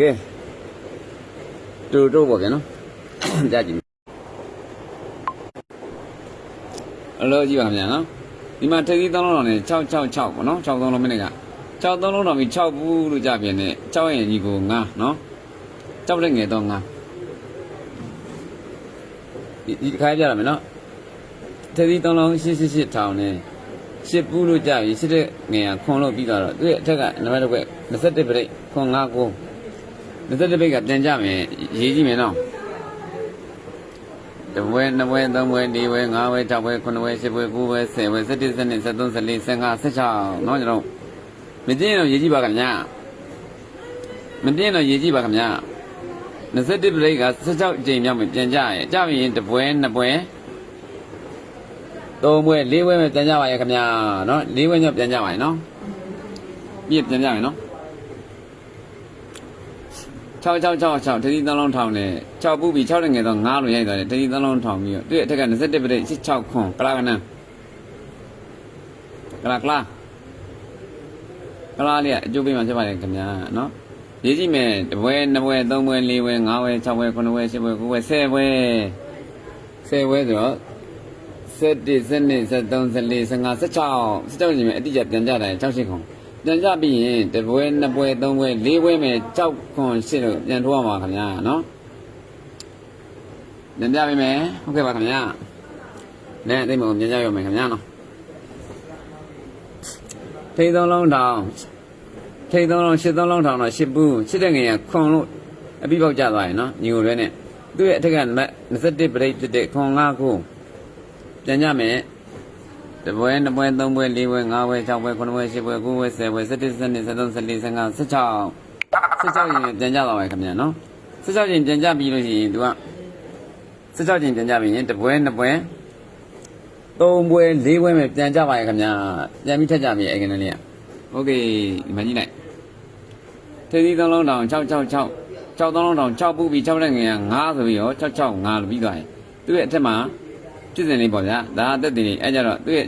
ကဲတူတူပေါ့ဗျာနော်ကြားကြည့်အလို့ကြည့်ပါဗျာနော်ဒီမှာထိပ်သီးသုံးလုံးတော်နဲ့666ပေါ့နော်6သုံးလုံးမိနစ်က6သုံးလုံးတော်ပြီး6ဘူးလို့ကြပြန်နဲ့6ရင်ကြီးကို9နော်6လက်ငယ်တော့9ဒီဒီခါကြရမယ်နော်ထိပ်သီးသုံးလုံး888ထောင်နဲ့ရှစ်ပူးလို့ကြပြီရှစ်တဲ့ငယ်ကခွန်လို့ပြီးသွားတော့သူ့ရဲ့အထက်ကနံပါတ်တစ်ခွက်21ပြိတ်ခွန်9ကို 21ပိတ်ကတင်ကြမယ်ရေးကြည့်မယ်နော်တဝဲနဝဲသုံးဝဲဒီဝဲငါးဝဲ၆ဝဲ9ဝဲ10ဝဲ9ဝဲ10ဝဲ17 17 13 14 15 16နော်ကျွန်တော်မသိရင်တော့ရေးကြည့်ပါခင်ဗျာမသိရင်တော့ရေးကြည့်ပါခင်ဗျာ21ပိတ်က16ကြိမ်မြောက်မယ်ပြန်ကြရဲ့ကြပြီရင်တပွဲနှစ်ပွဲသုံးပွဲလေးပွဲပဲပြန်ကြပါရဲ့ခင်ဗျာနော်လေးပွဲညပြန်ကြပါရဲ့နော်ပြည့်ပြန်ကြမယ်နော် 6666တတိသလုံးထောင်နဲ့6ပူပြီး6တငယ်တော့9လို့ရိုက်သွားတယ်တတိသလုံးထောင်ပြီးတော့တွေ့အထက်က27ပြည့်66ခွန်ကလာကနန်းကလာကလာကလာလေးအကျိုးပေးမှဖြစ်ပါတယ်ခင်ဗျာနော်ရေးကြည့်မယ်တပွဲနှစ်ပွဲသုံးပွဲလေးပွဲငါးပွဲ၆ပွဲခုနှစ်ပွဲ၈ပွဲ9ပွဲ10ပွဲ10ပွဲဆိုတော့7 12 13 14 15 16 16ညီမယ်အတိအကျပြန်ကြတယ်68ခွန် ပြန်ကြပြီးရင်တပွဲနှစ်ပွဲသုံးပွဲလေးပွဲမယ်ကြောက်ခွန်ရှစ်လို့ပြန်ထိုးရမှာခင်ဗျာနော်ပြန်ပြပေးမယ်ဟုတ်ကဲ့ပါခင်ဗျာနဲ့အိမ်မှာပြန်ကြရမယ်ခင်ဗျာနော်ထိန်သုံးလုံးထောင်ထိန်သုံးလုံးရှစ်သုံးလုံးထောင်တော့ရှစ်ဘူးရှစ်တဲ့ငရခွန်လို့အပြီးပေါက်ကြသွားရင်နော်ညီကိုလွဲနဲ့သူ့ရဲ့အထက်က21ပြိတ်ဖြစ်တဲ့ခွန်၅ခုပြန်ကြမယ် တပွဲနှစ်ပွဲသုံးပွဲလေးပွဲငါးပွဲ၆ပွဲခုနှစ်ပွဲရှစ်ပွဲကိုးပွဲဆယ်ပွဲ17 12 13 14 15 16 16ရင်ပြန်ကြသွားပါခင်ဗျာနော်16ရင်ပြန်ကြပြီးလို့ရှိရင် तू က16ရင်ပြန်ကြပြီးရင်တပွဲနှစ်ပွဲသုံးပွဲလေးပွဲပဲပြန်ကြပါရဲ့ခင်ဗျာပြန်ပြီးထက်ကြပြီအဲ့ကနေလေးကโอเคဒီမှာကြည့်လိုက်ထေးသီးသုံးလုံးတောင်666 6သုံးလုံးတောင်6ပူပြီး6လက်ငယ်က9ဆိုပြီးတော့665လို့ပြီးသွားရင်သူ့ရဲ့အထက်မှာပြည့်စင်လေးပေါ့ဗျာဒါအသက်တည်နေအဲ့ကြတော့သူ့ရဲ့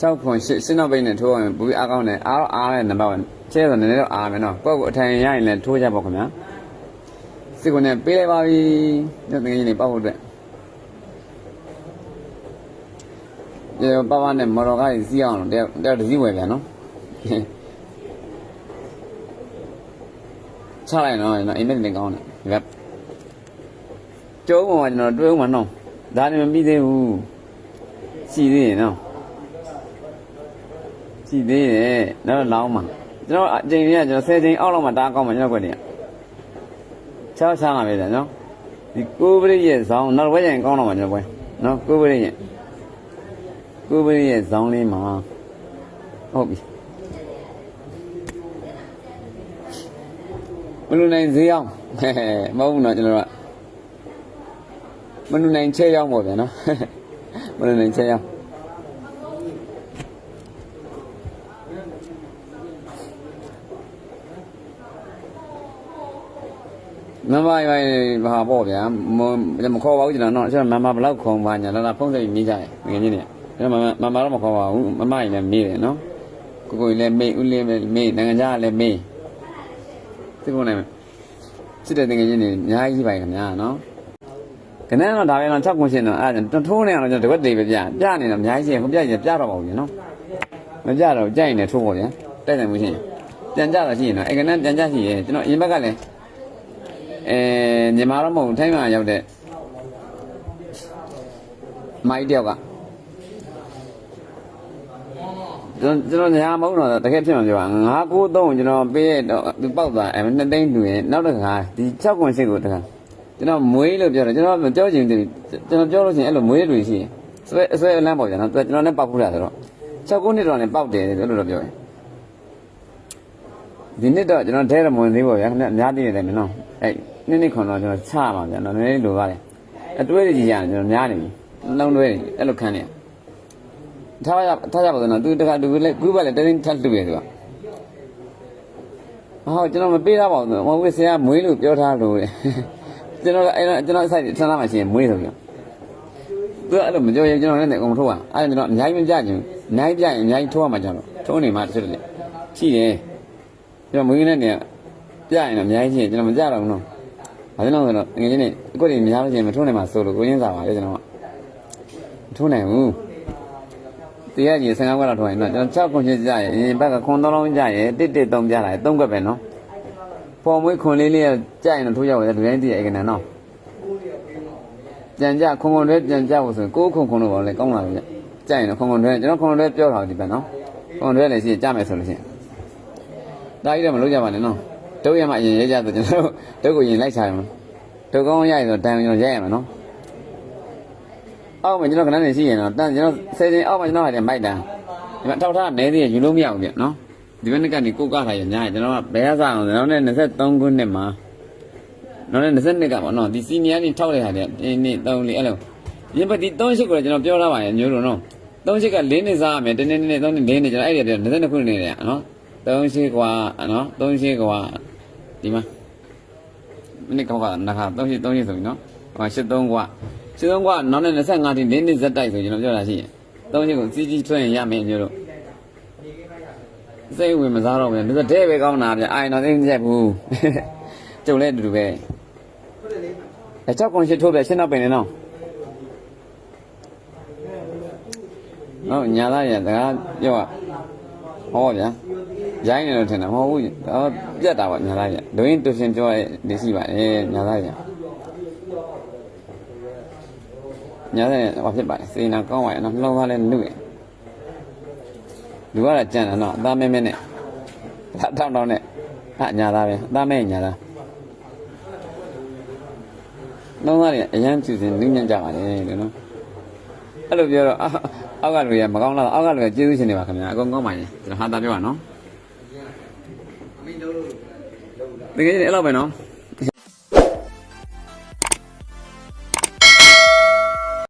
6ခွန်8ရှင်းတော့ပိတ်နဲ့ထိုးအောင်ပူပြီးအားကောင်းတယ်အားတော့အားတဲ့နံပါတ်1ကျဲဆိုနည်းနည်းတော့အားမယ်နော်ကိုယ့်ကိုအထိုင်ရရင်လည်းထိုးကြပါခင်ဗျာစစ်ကုန်နဲ့ပေးလိုက်ပါပြီညငွေချင်းနေပောက်ဖို့အတွက်ရေပပနဲ့မော်တော်ကားကြီးစီးအောင်တယောက်တယောက်တစ်စီးဝယ်ပြန်နော်ချလိုက်နော်နော်အိမ်မက်နေကောင်းတယ်ဒီကကျုံးပေါ်မှာကျွန်တော်တွေးဦးမှာနော်ဒါလည်းမပြီးသေးဘူးစီသေးရင်နော် စီသေးရဲ့တော့လောင်းမှာကျွန်တော်အချိန်ကြီးကကျွန်တော်10ချိန်အောက်လောက်မှာတားကောင်းမှာကျွန်တော်ကွက်နေချောက်ချားမှာပဲနော်ဒီကိုပရိရဲ့ဇောင်းနောက်ဘက်ကျရင်ကောင်းတော့မှာကျွန်တော်ပွဲနော်ကိုပရိရဲ့ကိုပရိရဲ့ဇောင်းလေးမှာဟုတ်ပြီမလူနိုင်ဈေးအောင်ဟဲ့မဟုတ်ဘူးနော်ကျွန်တော်ကမလူနိုင်ချဲရောက်ပေါ့ဗျာနော်မလူနိုင်ချဲရောက် မမရိုင်းဘာပေါ့ဗျာမမခေါ်ပါဘူးကျွန်တော်နော်ကျွန်တော်မမဘလောက်ခေါ်ပါညာလာလာဖုန်းလိုက်မြင်ကြတယ်ငယ်ချင်းနေကျွန်တော်မမမတော့မခေါ်ပါဘူးမမရင်လည်းမေးတယ်နော်ကိုကိုလည်းမေးဦးလေးလည်းမေးနိုင်ငံခြားလည်းမေးသိဖို့နိုင်မယ်စစ်တဲ့ငယ်ချင်းတွေအများကြီးပါခင်ဗျာနော်ခဏတော့ဒါပဲတော့6ခွန်ရှင်တော့အဲ့ဒါထိုးနေအောင်ကျွန်တော်တပတ်တည်းပဲပြပြနေတော့အများကြီးရှင်ဟိုပြရင်ပြတော့ပါဘူးနော်မပြတော့ကြိုက်နေထိုးပေါ့ဗျာတိုက်တယ်မှုရှင်ပြန်ကြတော့ရှိရင်တော့အဲ့ကနပြန်ကြရှိရင်ကျွန်တော်အရင်ဘက်ကလည်း အဲညီမတော့မဟုတ်ထိုင်းမှာရောက်တဲ့မိုက်တယောက်ကကျွန်တော်ကျွန်တော်ညာမဟုတ်တော့တကယ်ဖြစ်မှာပြောပါ993ကိုကျွန်တော်ပေးရတော့သူပောက်သွားအဲနှစ်သိန်းလူရင်နောက်တစ်ခါဒီ6ခွန်ရှိကိုတခါကျွန်တော်မွေးလို့ပြောတယ်ကျွန်တော်ပြောချင်တယ်ကျွန်တော်ပြောလို့ရှိရင်အဲ့လိုမွေးတွေရှိရင်ဆွဲဆွဲအလန့်ပေါ့ဗျာနော်ကျွန်တော်လည်းပောက်ခုတာဆိုတော့6ခုနှစ်တော့လည်းပောက်တယ်လို့တော့ပြောရင်ဒီနှစ်တော့ကျွန်တော်ဒဲရမဝင်သေးပါဗျာခင်ဗျအများကြီးနေတယ်မင်းနော်အဲ့ နှစ်နှစ်ခွန်တော့ကျွန်တော်ချပါဗျာနော်နည်းနည်းလိုပါတယ်အတွဲကြီးရတယ်ကျွန်တော်များနေပြီနှလုံးတွဲနေအဲ့လိုခန်းနေထားပါထားကြပါတော့နော်သူတခါသူလည်းခုပါလေတင်းထပ်လူရဲသူကဟောကျွန်တော်မပေးတော့ပါဘူးမဟုတ်ဘူးဆရာမွေးလို့ပြောထားလို့တဲ့ကျွန်တော်အဲ့တော့ကျွန်တော်အဆိုင်ဆန္ဒမှရှိရင်မွေးဆိုပြီးသူကအဲ့လိုမကြောက်ရင်ကျွန်တော်လည်းအကုန်ထုတ်ပါအဲ့ဒါကျွန်တော်အများကြီးမပြချင်အများကြီးပြရင်အများကြီးထိုးရမှာကြောက်တော့ထိုးနေမှတစ်ချက်တည်းရှိတယ်ကျွန်တော်မွေးနေတဲ့နေပြရင်တော့အများကြီးရှိရင်ကျွန်တော်မကြတော့ဘူးနော် ဘာလို့လဲဆိုတော့ငွေချင်းနေအခုတည်းများလို့ရှိရင်မထိုးနိုင်မှာဆိုလို့ကိုရင်းစားပါလေကျွန်တော်ကမထိုးနိုင်ဘူးတရားကြီး15ခွက်လောက်ထိုးရင်တော့ကျွန်တော်6ခွန်ချင်းကြရင်အရင်ဘက်ကခွန်3လုံးကြရင်တစ်တစ်3ပြလာရင်3ခွက်ပဲနော်ပေါ်မွေးခွန်လေးလေးကြရင်တော့ထိုးရောက်ရတယ်လူတိုင်းသိရအဲ့ကနနော်ပြန်ကြခွန်ခွန်တွေပြန်ကြဖို့ဆိုရင်ကိုယ်ခွန်ခွန်လို့ပါလေကောင်းလာပြီကြရင်တော့ခွန်ခွန်တွေကျွန်တော်ခွန်ခွန်တွေပြောထားဒီပဲနော်ခွန်ခွန်တွေလည်းရှိရင်ကြမယ်ဆိုလို့ရှိရင်ဒါကြီးတော့မလုပ်ကြပါနဲ့နော် တုတ်ရမှအရင်ရဲကြဆိုကျွန်တော်တုတ်ကိုရင်လိုက်ချရမှာတုတ်ကောင်းရရင်တော့တန်ကျွန်တော်ရဲရမှာနော်အောက်မှာကျွန်တော်ခဏနေရှိရင်တော့တန်ကျွန်တော်ဆယ်ချိန်အောက်မှာကျွန်တော်ဟာတယ်မိုက်တာဒီမှာထောက်ထားနေသေးရင်ယူလို့မရဘူးပြနော်ဒီဘက်ကနေကိုကထားရညာကျွန်တော်ကဘယ်ရစားအောင်ကျွန်တော်နဲ့23ခုနှစ်မှာနော်နဲ့22ကပေါ့နော်ဒီစီနီယာနေထောက်တဲ့ဟာတဲ့ဒီနေ့3လေးအဲ့လိုရင်ပတိ38ကိုလည်းကျွန်တော်ပြောထားပါရဲ့မျိုးလို့နော်38က4နှစ်စားရမယ်တနေ့နေ့3နှစ်4နှစ်ကျွန်တော်အဲ့ဒီတည်း22ခုနှစ်နေ ရနော်38ကွာနော်38ကွာဒီမှာမိနစ်ကောက်ကနခါ38 38ဆိုပြီနော်ဟို83ကွာ83ကွာနောက်နဲ့25တိ4နှစ်ဇက်တိုက်ဆိုကျွန်တော်ပြောတာရှိရင်38ကိုစီးကြီးထွင်ရမယ်မျိုးလို့စိတ်ဝင်မစားတော့ဘူးဒါဆိုတဲ့ပဲကောင်းတာဗျအိုင်တော့သိမကြက်ဘူးကျုပ်လည်းအတူတူပဲအချောက်ကွန်ရှိထိုးပဲရှင်းတော့ပင်နေတော့ဟုတ်ညာသားရတကားပြောอ่ะဟောဗျာ ရိုင်းနေလို့ထင်တာမဟုတ်ဘူးဟောပြတ်တာပါညာသားရဒိုင်းတူရှင်ပြောရဲနေရှိပါတယ်ညာသားရညာသားရဘာဖြစ်ပါလဲစေနာကောင်းပါရဲ့နော်နှလုံးသားလည်းနုရဲ့လူကတော့ကြံတယ်နော်အသားမဲမဲနဲ့အထောင်းတောင်းနဲ့အညာသားပဲအသားမဲညာသားနှလုံးသားတွေအရန်ကျူစင်နုညံ့ကြပါလေလို့နော်အဲ့လိုပြောတော့အောက်ကလူရမကောင်းတော့အောက်ကလူရကျေးဇူးရှင်တွေပါခင်ဗျာအကုန်ကောင်းပါရင်ကျွန်တော်ဟာတာပြောပါနော် တကယ်ကြီးအဲ့လောက်ပဲနော်